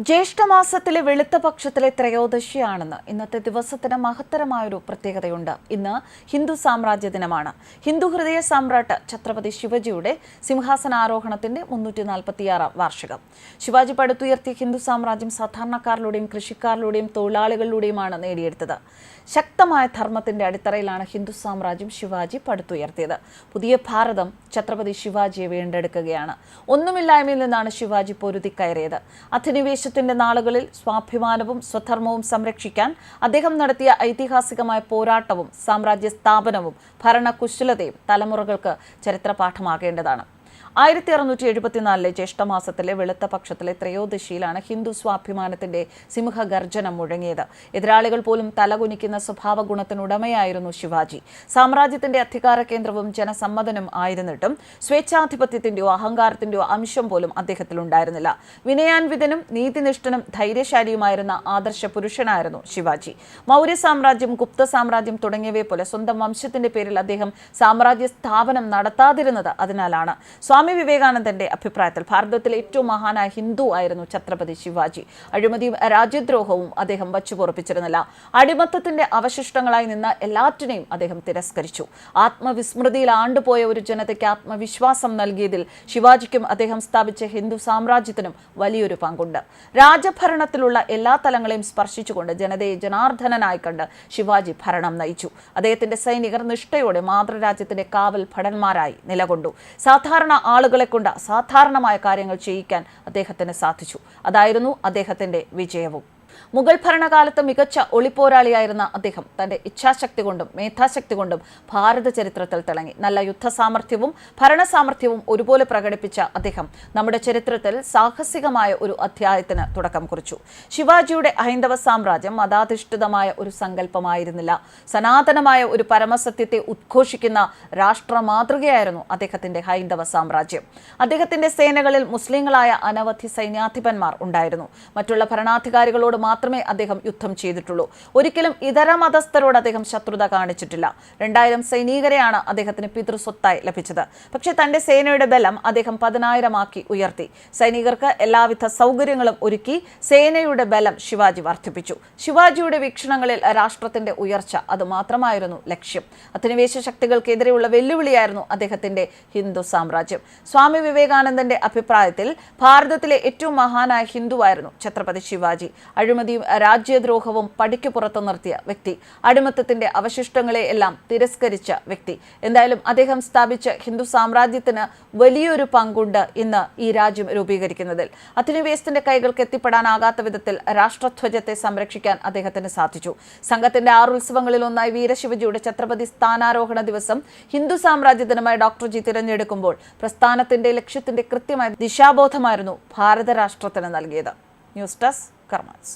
ജ്യേഷ്ഠമാസത്തിലെ വെളുത്ത പക്ഷത്തിലെ ത്രയോദശിയാണെന്ന് ഇന്നത്തെ ദിവസത്തിന് മഹത്തരമായൊരു പ്രത്യേകതയുണ്ട്. ഇന്ന് ഹിന്ദു സാമ്രാജ്യ ദിനമാണ്. ഹിന്ദു ഹൃദയ സാമ്രാട്ട് ഛത്രപതി ശിവജിയുടെ സിംഹാസനാരോഹണത്തിന്റെ മുന്നൂറ്റി നാൽപ്പത്തിയാറാം വാർഷികം. ശിവാജി പടുത്തുയർത്തിയ ഹിന്ദു സാമ്രാജ്യം സാധാരണക്കാരിലൂടെയും കൃഷിക്കാരിലൂടെയും തൊഴിലാളികളിലൂടെയുമാണ് നേടിയെടുത്തത്. ശക്തമായ ധർമ്മത്തിന്റെ അടിത്തറയിലാണ് ഹിന്ദു സാമ്രാജ്യം ശിവാജി പടുത്തുയർത്തിയത്. പുതിയ ഭാരതം ഛത്രപതി ശിവാജിയെ വീണ്ടെടുക്കുകയാണ്. ഒന്നുമില്ലായ്മയിൽ നിന്നാണ് ശിവാജി പൊരുതി കയറിയത്. അധിനിവേശത്തിന്റെ നാളുകളിൽ സ്വാഭിമാനവും സ്വധർമ്മവും സംരക്ഷിക്കാൻ അദ്ദേഹം നടത്തിയ ഐതിഹാസികമായ പോരാട്ടവും സാമ്രാജ്യ സ്ഥാപനവും ഭരണകുശലതയും തലമുറകൾക്ക് ചരിത്രപാഠമാകേണ്ടതാണ്. ആയിരത്തി അറുന്നൂറ്റി എഴുപത്തിനാലിലെ ജ്യേഷ്ഠമാസത്തിലെ വെളുത്ത പക്ഷത്തിലെ ത്രയോദശിയിലാണ് ഹിന്ദു സ്വാഭിമാനത്തിന്റെ സിംഹഗർജനം മുഴങ്ങിയത്. എതിരാളികൾ പോലും തലകുനിക്കുന്ന സ്വഭാവ ഗുണത്തിനുടമയായിരുന്നു ശിവാജി. സാമ്രാജ്യത്തിന്റെ അധികാര കേന്ദ്രവും ജനസമ്മതനും ആയിരുന്നിട്ടും സ്വേച്ഛാധിപത്യത്തിന്റെയോ അഹങ്കാരത്തിന്റെയോ അംശം പോലും അദ്ദേഹത്തിലുണ്ടായിരുന്നില്ല. വിനയാൻവിതനും നീതിനിഷ്ഠനും ധൈര്യശാലിയുമായിരുന്ന ആദർശ പുരുഷനായിരുന്നു ശിവാജി. മൗര്യ സാമ്രാജ്യം ഗുപ്ത സാമ്രാജ്യം തുടങ്ങിയവയെ പോലെ സ്വന്തം വംശത്തിന്റെ പേരിൽ അദ്ദേഹം സാമ്രാജ്യ സ്ഥാപനം നടത്താതിരുന്നത് അതിനാലാണ്. സ്വാമി വിവേകാനന്ദന്റെ അഭിപ്രായത്തിൽ ഭാരതത്തിലെ ഏറ്റവും മഹാനായ ഹിന്ദു ആയിരുന്നു ഛത്രപതി ശിവാജി. അഴിമതിയും രാജ്യദ്രോഹവും അദ്ദേഹം വച്ചുപൊറപ്പിച്ചിരുന്നില്ല. അടിമത്തത്തിന്റെ അവശിഷ്ടങ്ങളായി നിന്ന എല്ലാറ്റിനെയും അദ്ദേഹം തിരസ്കരിച്ചു. ആത്മവിസ്മൃതിയിൽ ആണ്ടുപോയ ഒരു ജനതയ്ക്ക് ആത്മവിശ്വാസം നൽകിയതിൽ ശിവാജിക്കും അദ്ദേഹം സ്ഥാപിച്ച ഹിന്ദു സാമ്രാജ്യത്തിനും വലിയൊരു പങ്കുണ്ട്. രാജഭരണത്തിലുള്ള എല്ലാ തലങ്ങളെയും സ്പർശിച്ചുകൊണ്ട് ജനതയെ ജനാർദ്ദനനായി കണ്ട് ശിവാജി ഭരണം നയിച്ചു. അദ്ദേഹത്തിന്റെ സൈനികർ നിഷ്ഠയോടെ മാതൃരാജ്യത്തിന്റെ കാവൽ ഭടന്മാരായി നിലകൊണ്ടു. സാധാരണ ആളുകളെ കൊണ്ട് സാധാരണമായ കാര്യങ്ങൾ ചെയ്യിക്കാൻ അദ്ദേഹത്തിന് സാധിച്ചു. അതായിരുന്നു അദ്ദേഹത്തിന്റെ വിജയവും. മുഗൾ ഭരണകാലത്ത് മികച്ച ഒളിപ്പോരാളിയായിരുന്ന അദ്ദേഹം തന്റെ ഇച്ഛാശക്തി കൊണ്ടും മേധാശക്തി കൊണ്ടും ഭാരത ചരിത്രത്തിൽ തിളങ്ങി. നല്ല യുദ്ധസാമർഥ്യവും ഭരണസാമർഥ്യവും ഒരുപോലെ പ്രകടിപ്പിച്ച അദ്ദേഹം നമ്മുടെ ചരിത്രത്തിൽ സാഹസികമായ ഒരു അധ്യായത്തിന് തുടക്കം കുറിച്ചു. ശിവാജിയുടെ ഹൈന്ദവ സാമ്രാജ്യം മതാധിഷ്ഠിതമായ ഒരു സങ്കല്പമായിരുന്നില്ല. സനാതനമായ ഒരു പരമസത്യത്തെ ഉദ്ഘോഷിക്കുന്ന രാഷ്ട്ര മാതൃകയായിരുന്നു അദ്ദേഹത്തിന്റെ ഹൈന്ദവ സാമ്രാജ്യം. അദ്ദേഹത്തിന്റെ സേനകളിൽ മുസ്ലിങ്ങളായ അനവധി സൈന്യാധിപന്മാർ ഉണ്ടായിരുന്നു. മറ്റുള്ള ഭരണാധികാരികളോട് മാത്രമേ അദ്ദേഹം യുദ്ധം ചെയ്തിട്ടുള്ളൂ. ഒരിക്കലും ഇതര മതസ്ഥരോട് അദ്ദേഹം ശത്രുത കാണിച്ചിട്ടില്ല. രണ്ടായിരം സൈനികരെയാണ് അദ്ദേഹത്തിന് പിതൃസ്വത്തായി ലഭിച്ചത്. പക്ഷേ തന്റെ സേനയുടെ ബലം അദ്ദേഹം പതിനായിരമാക്കി ഉയർത്തി. സൈനികർക്ക് എല്ലാവിധ സൗകര്യങ്ങളും ഒരുക്കി സേനയുടെ ബലം ശിവാജി വർദ്ധിപ്പിച്ചു. ശിവാജിയുടെ വീക്ഷണങ്ങളിൽ രാഷ്ട്രത്തിന്റെ ഉയർച്ച അത് മാത്രമായിരുന്നു ലക്ഷ്യം. അധിനിവേശ ശക്തികൾക്കെതിരെയുള്ള വെല്ലുവിളിയായിരുന്നു അദ്ദേഹത്തിന്റെ ഹിന്ദു സാമ്രാജ്യം. സ്വാമി വിവേകാനന്ദന്റെ അഭിപ്രായത്തിൽ ഭാരതത്തിലെ ഏറ്റവും മഹാനായ ഹിന്ദുവായിരുന്നു ഛത്രപതി ശിവാജി. അഴിമതിയും രാജ്യദ്രോഹവും പടിക്ക് പുറത്തു നിർത്തിയ വ്യക്തി. അടിമത്തത്തിന്റെ അവശിഷ്ടങ്ങളെ എല്ലാം തിരസ്കരിച്ച വ്യക്തി. എന്തായാലും അദ്ദേഹം സ്ഥാപിച്ച ഹിന്ദു സാമ്രാജ്യത്തിന് വലിയൊരു പങ്കുണ്ട് ഇന്ന് ഈ രാജ്യം രൂപീകരിക്കുന്നതിൽ. അധിനിവേശത്തിന്റെ കൈകൾക്ക് എത്തിപ്പെടാനാകാത്ത വിധത്തിൽ രാഷ്ട്രധ്വജത്തെ സംരക്ഷിക്കാൻ അദ്ദേഹത്തിന് സാധിച്ചു. സംഘത്തിന്റെ ആറു ഉത്സവങ്ങളിൽ ഒന്നായി വീരശിവജിയുടെ ഛത്രപതി സ്ഥാനാരോഹണ ദിവസം ഹിന്ദു സാമ്രാജ്യ ദിനമായി ഡോക്ടർ ജി തിരഞ്ഞെടുക്കുമ്പോൾ പ്രസ്ഥാനത്തിന്റെ ലക്ഷ്യത്തിന്റെ കൃത്യമായ ദിശാബോധമായിരുന്നു ഭാരത രാഷ്ട്രത്തിന് നൽകിയത്. News desk കർമാൻസ്.